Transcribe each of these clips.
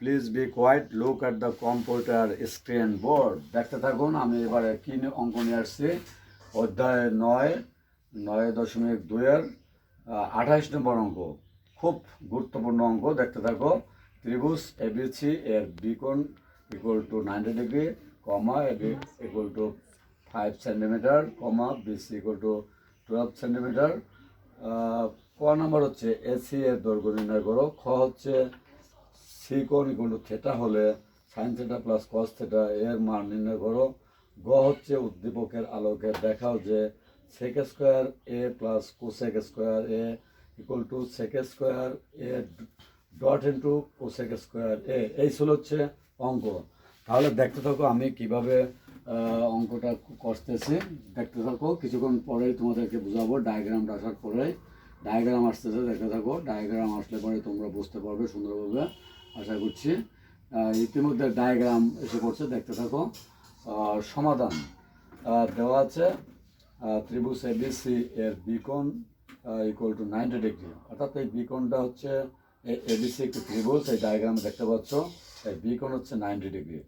Please be quiet look at the computer screen board দেখতে থাকুন, আমি এবারে কি অঙ্ক নিয়ে আসছি। অধ্যায় নয় নয় দশমিক দুইয়ের আঠাইশ নম্বর অঙ্ক। খুব গুরুত্বপূর্ণ অঙ্ক, দেখতে থাকো। ত্রিভুজ এবিসি এর বিকোণ equal to ninety degree comma AB equal to five centimeter comma BC equal to twelve centimeter ক নম্বর হচ্ছে এসি এর দৈর্ঘ্য নির্ণয় করো। খ হচ্ছে সি কোণ ইকুয়াল থেটা হলে sine theta plus cos theta এর মান নির্ণয় করো। গ হচ্ছে উদ্দীপকের আলোকে। দেখাও যে sec square A plus cosec square A equal to sec square A dot into cosec square A এই ছিল হচ্ছে অঙ্ক। তাহলে দেখতে থাকো আমি কীভাবে অঙ্কটা করতেছি। দেখতে থাকো, কিছুক্ষণ পরেই তোমাদেরকে বোঝাবো ডায়াগ্রামটা আসার পরেই। ডায়াগ্রাম আসতেছে, দেখতে থাকো। ডায়াগ্রাম আসলে পরে তোমরা বুঝতে পারবে সুন্দরভাবে। আশা করছি। ইতিমধ্যে ডায়াগ্রাম এসে পড়ছে, দেখতে থাকো। সমাধান। দেওয়া আছে ত্রিভুজ এবিসি এর বিকোণ ইকুয়াল টু নাইনটি ডিগ্রি অর্থাৎ এই বিকোণটা হচ্ছে এবিসি একটি ত্রিভুজ, এই ডায়াগ্রামে দেখতে পাচ্ছ, এই বিকোণ হচ্ছে নাইনটি ডিগ্রি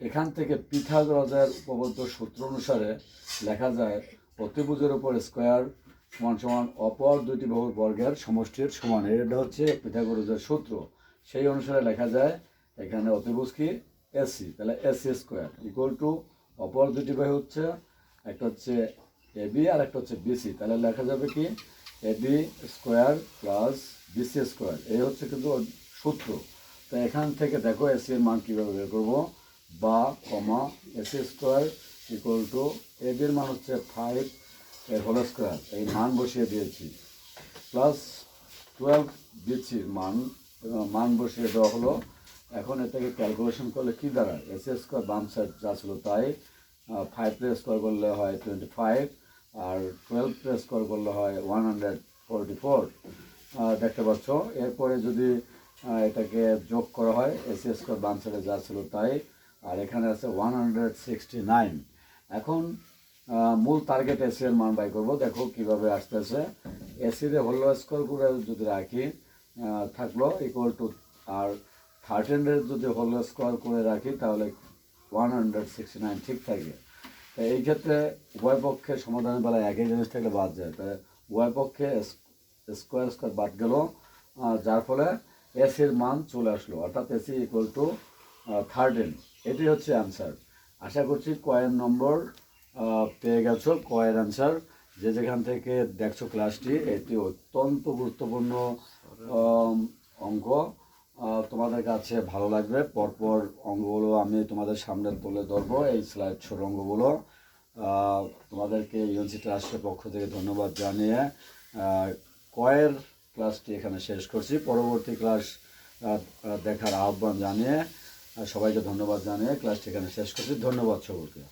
এখান থেকে পিথাগোরাসের উপবদ্ধ সূত্র অনুসারে লেখা যায় অতিভুজের উপর স্কোয়ার সমান সমান অপর দুইটি বাহুর বর্গের সমষ্টির সমান। এটা হচ্ছে পিথাগোরাসের সূত্র। সেই অনুসারে লেখা যায়, এখানে অতিভুজ কি? এসি তাহলে এসি স্কোয়ার ইকুয়াল টু অপর দুটি বাহু হচ্ছে, একটা হচ্ছে এবি আর একটা হচ্ছে বিসি তাহলে লেখা যাবে কি? AB square plus BC square এই হচ্ছে কিন্তু সূত্র। তো এখান থেকে দেখো এসি এর মান কীভাবে বের করব? বা, comma AC square equal to এবির মান হচ্ছে ফাইভ এর হোল স্কোয়ার এই মান বসিয়ে দিয়েছি। প্লাস টুয়েলভ দিচ্ছি মান মান বসিয়ে দেওয়া হলো। এখন এটাকে ক্যালকুলেশন করলে কী দাঁড়ায়? এস স্কোয়ার বাম সাইড যা ছিল তাই ফাইভ প্লে স্কোয়ার করলে হয় টোয়েন্টি ফাইভ আর টুয়েলভ প্লে স্কোয়ার করলে হয় ওয়ান হান্ড্রেড ফোরটি ফোর দেখতে পাচ্ছ? এরপরে যদি এটাকে যোগ করা হয় এস স্কোয়ার বাম সাইডে যা ছিল তাই, আর এখানে আছে ওয়ান হান্ড্রেড সিক্সটি নাইন এখন মূল টার্গেট এসি এর মান বাই করব। দেখো কীভাবে আসতেছে। এসিতে হোল স্কোয়ার করে যদি রাখি থাকল ইকুয়াল টু আর থার্টিনের যদি হোল স্কোয়ার করে রাখি, তাহলে ওয়ান হান্ড্রেড সিক্সটি নাইন ঠিক থাকে। তো এই ক্ষেত্রে উভয় পক্ষে সমাধানের বেলায় একই জিনিস থেকে বাদ যায়। তাই উভয় পক্ষে স্কোয়ার স্কোয়ার বাদ গেল যার ফলে এসির মান চলে আসলো। অর্থাৎ এসি ইকুয়াল টু থার্টিন এটি হচ্ছে অ্যান্সার আশা করছি কয়েন নম্বর পেয়ে গেছো কয়ের অ্যান্সার যে যেখান থেকে দেখছ ক্লাসটি এটি অত্যন্ত গুরুত্বপূর্ণ অঙ্ক। তোমাদের কাছে ভালো লাগবে পরপর অঙ্গগুলো আমি তোমাদের সামনে তুলে ধরবো এই স্লাইড অঙ্কগুলো। আহ, তোমাদেরকে ইউএনসি ট্রাস্টের পক্ষ থেকে ধন্যবাদ জানিয়ে কয়ের ক্লাসটি এখানে শেষ করছি। পরবর্তী ক্লাস দেখার আহ্বান জানিয়ে সবাইকে ধন্যবাদ জানিয়ে ক্লাসটি এখানে শেষ করছি। ধন্যবাদ সকলকে।